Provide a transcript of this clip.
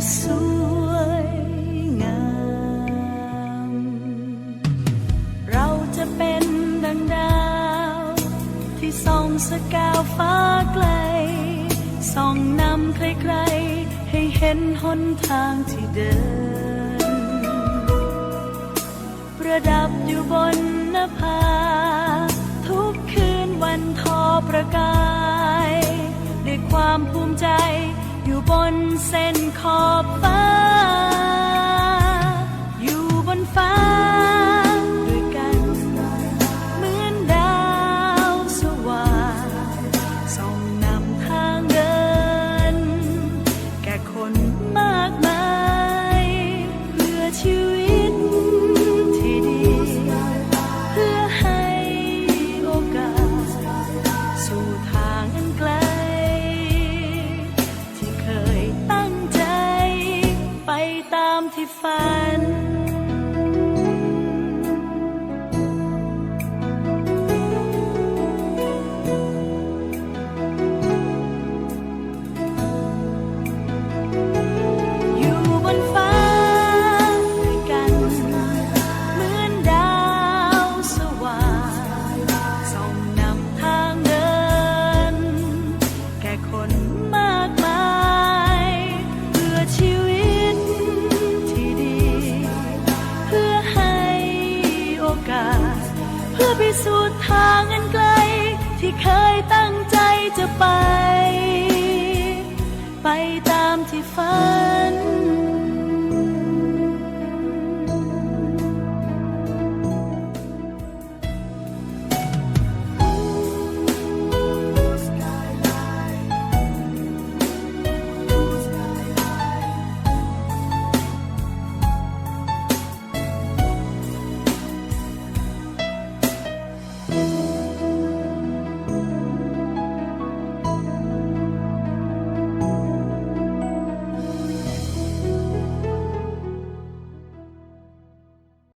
จะสวยงาม เราจะเป็นดังดาว ที่ส่องสกาวฟ้าไกล ส่องนำใครๆ ให้เห็นหนทางที่เดิน ประดับอยู่บนหน้าผาทุกคืนวันทอประกาย ด้วยความภูมิใจ อยู่บนเส้นขอบฟ้า ที่ฝัน พื่อพิสูจน์ทางอันไกล ที่เคยตั้งใจจะไป